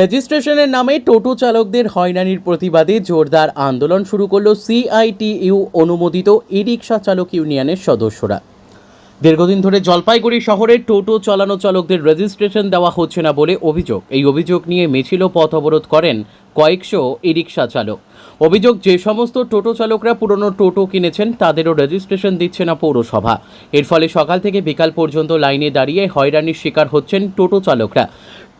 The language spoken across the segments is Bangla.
রেজিস্ট্রেশনের নামে টোটো চালকদের হয়রানির প্রতিবাদে জোরদার আন্দোলন শুরু করল সিআইটিইউ অনুমোদিত ই রিকশা চালক ইউনিয়নের সদস্যরা। দীর্ঘদিন ধরে জলপাইগুড়ি শহরে টোটো চালানো চালকদের রেজিস্ট্রেশন দেওয়া হচ্ছে না বলে অভিযোগ। এই অভিযোগ নিয়ে মিছিল পথ অবরোধ করেন কয়েকশো ই রিক্সা চালক। অভিযোগ, যে সমস্ত টোটো চালকরা পুরনো টোটো কিনেছেন, তাদেরও রেজিস্ট্রেশন দিচ্ছে না পৌরসভা। এর ফলে সকাল থেকে বিকাল পর্যন্ত লাইনে দাঁড়িয়ে হয়রানির শিকার হচ্ছেন টোটো চালকরা।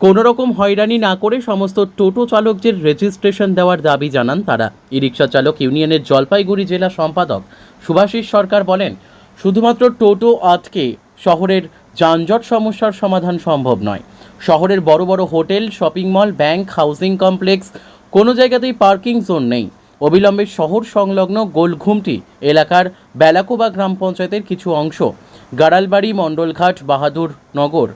কোনো রকম হয়রানি না করে সমস্ত টোটো চালকদের রেজিস্ট্রেশন দেওয়ার দাবি জানান তারা। ই রিক্সা চালক ইউনিয়নের জলপাইগুড়ি জেলা সম্পাদক সুভাষিস সরকার বলেন শুধুমাত্র টোটো আটকে শহরের যানজট সমস্যার সমাধান সম্ভব নয়। শহরের বড় বড় hotel, shopping mall, bank housing complex, কোনো জায়গাতেই পার্কিং জোন নেই। অবিলম্বে শহর সংলগ্ন গোলঘুমটি এলাকার বেলাকোবা গ্রাম পঞ্চায়েতের কিছু অংশ। গাড়ালবাড়ি, মণ্ডলঘাট, বাহাদুর নগর।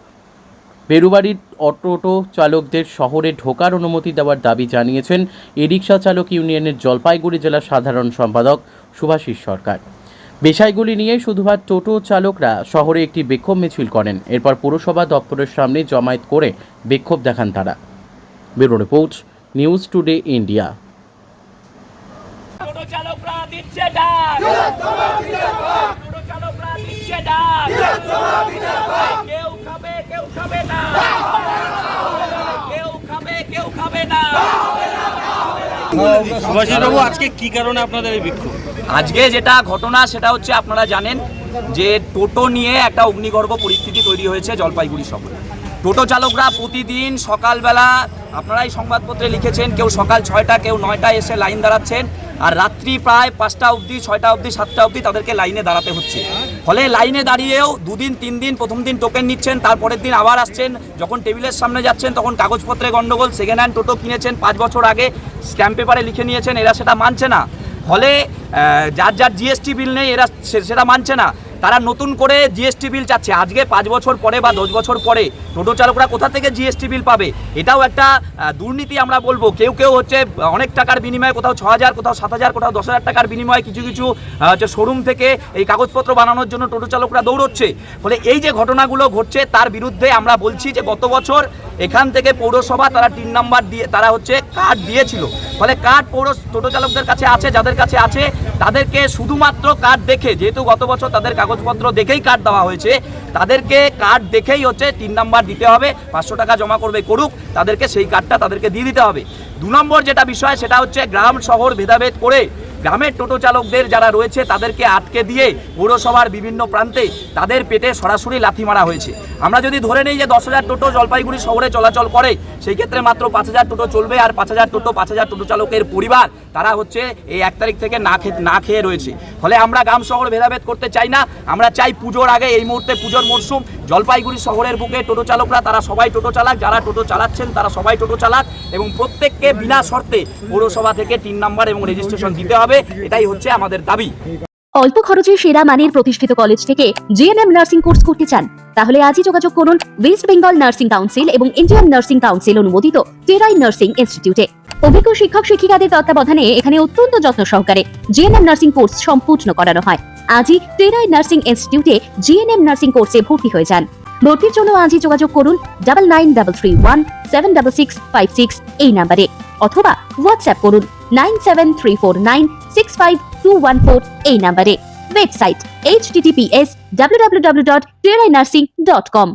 বেরুবাড়ির অটোটো চালকদের শহরে ঢোকার অনুমতি দেওয়ার দাবি জানিয়েছেন ই রিক্সা চালক ইউনিয়নের জলপাইগুড়ি জেলার সাধারণ সম্পাদক সুভাষিস সরকার। বিষয়গুলি নিয়ে শুধুমাত্র টোটো চালকরা শহরে একটি বিক্ষোভ মিছিল করেন। এরপর পুরসভা দপ্তরের সামনে জমায়েত করে বিক্ষোভ দেখান তারা। Bureau report, news today India. চালকরা দিচ্ছে ডাক টোটো চালকরা দিচ্ছে ডাক কেউ খাবে কেউ খাবে না কেউ খাবে কেউ খাবে না সুভাষিসবাবু আজকে কি কারণে আপনাদের এই বিক্ষোভ? আজকে যেটা ঘটনা, সেটা হচ্ছে আপনারা জানেন যে টোটো নিয়ে একটা অগ্নিগর্ভ পরিস্থিতি তৈরি হয়েছে জলপাইগুড়ি শহরে। টোটো চালকরা প্রতিদিন সকালবেলা আপনারাই সংবাদপত্রে লিখেছেন, কেউ সকাল ছয়টা, কেউ নয়টা এসে লাইন দাঁড়াচ্ছেন। আর রাত্রি প্রায় পাঁচটা অবধি, ছয়টা অবধি, সাতটা অবধি তাদেরকে লাইনে দাঁড়াতে হচ্ছে। ফলে লাইনে দাঁড়িয়েও দুদিন, তিন দিন, প্রথম দিন টোকেন নিচ্ছেন, তারপরের দিন আবার আসছেন। যখন টেবিলের সামনে যাচ্ছেন, তখন কাগজপত্রে গণ্ডগোল সেকেন্ড হ্যান্ড টোটো কিনেছেন পাঁচ বছর আগে স্ট্যাম্প পেপারে লিখে নিয়েছেন, এরা সেটা মানছে না। ফলে যার যার জিএসটি বিল নেই, এরা সেটা মানছে না। তারা নতুন করে জিএসটি বিল চাচ্ছে। আজকে পাঁচ বছর পরে বা দশ বছর পরে টোটো চালকরা কোথা থেকে জিএসটি বিল পাবে? এটাও একটা দুর্নীতি আমরা বলব। কেউ কেউ হচ্ছে অনেক টাকার বিনিময়ে কোথাও ছ হাজার কোথাও সাত হাজার কোথাও দশ হাজার টাকার বিনিময়ে কিছু কিছু হচ্ছে শোরুম থেকে এই কাগজপত্র বানানোর জন্য টোটো চালকরা দৌড়চ্ছে। ফলে এই যে ঘটনাগুলো ঘটছে, তার বিরুদ্ধে আমরা বলছি যে গত বছর এখান থেকে পৌরসভা তারা তিন নাম্বার দিয়ে তারা হচ্ছে কার্ড দিয়েছিল। ফলে কার্ড পৌর টোটো চালকদের কাছে আছে, যাদের কাছে আছে, তাদেরকে শুধুমাত্র কার্ড দেখে, যেহেতু গত বছর তাদের কাগজপত্র দেখেই কার্ড দেওয়া হয়েছে, তাদেরকে কার্ড দেখেই হচ্ছে তিন নাম্বার দিতে হবে, পাঁচশো টাকা জমা করবে করুক, তাদেরকে সেই কার্ডটা তাদেরকে দিয়ে দিতে হবে। দু নম্বর যেটা বিষয়, সেটা হচ্ছে গ্রাম শহর ভেদাভেদ করে গ্রামের টোটো চালকদের যারা রয়েছে, তাদেরকে আটকে দিয়ে পৌরসভার বিভিন্ন প্রান্তে তাদের পেটে সরাসরি লাথি মারা হয়েছে। আমরা যদি ধরে নিই যে দশ হাজার টোটো জলপাইগুড়ি শহরে চলাচল করে সেই ক্ষেত্রে মাত্র পাঁচ হাজার টোটো চলবে আর পাঁচ হাজার টোটো, পাঁচ হাজার টোটো চালকের পরিবার তারা হচ্ছে এই এক তারিখ থেকে না খেয়ে না খেয়ে রয়েছে। ফলে আমরা গ্রাম শহর ভেদাভেদ করতে চাই না, আমরা চাই পুজোর আগে এই মুহূর্তে পুজোর মরশুম। জলপাইগুড়ি শহরের বুকে টোটো চালকরা, তারা সবাই টোটো চালাক, যারা টোটো চালাচ্ছেন তারা সবাই টোটো চালাক এবং প্রত্যেককে বিনা শর্তে পৌরসভা থেকে তিন নাম্বার এবং রেজিস্ট্রেশন দিতে হবে, এটাই হচ্ছে আমাদের দাবি। অল্প খরচে সেরা মানের প্রতিষ্ঠিত কলেজ থেকে জিএনএম নার্সিং কোর্স করতে চান, তাহলে আজই যোগাযোগ করুন ওয়েস্ট বেঙ্গল নার্সিং কাউন্সিল এবং ইন্ডিয়ান নার্সিং কাউন্সিল অনুমোদিত টেরাই নার্সিং ইনস্টিটিউটে অভিজ্ঞ শিক্ষক শিক্ষিকাদের তত্ত্বাবধানে এখানে অত্যন্ত যত্ন সহকারে জিএনএম নার্সিং কোর্স সম্পূর্ণ করানো হয়। আজই টেরাই নার্সিং ইনস্টিটিউটে জিএনএম নার্সিং কোর্সে ভর্তি হয়ে যান। ভর্তির জন্য আজই যোগাযোগ করুন double nine double three one seven double six five six এই নাম্বারে অথবা হোয়াটসঅ্যাপ করুন nine seven three four nine six five two one four এই নাম্বারে website https W W W dot dot com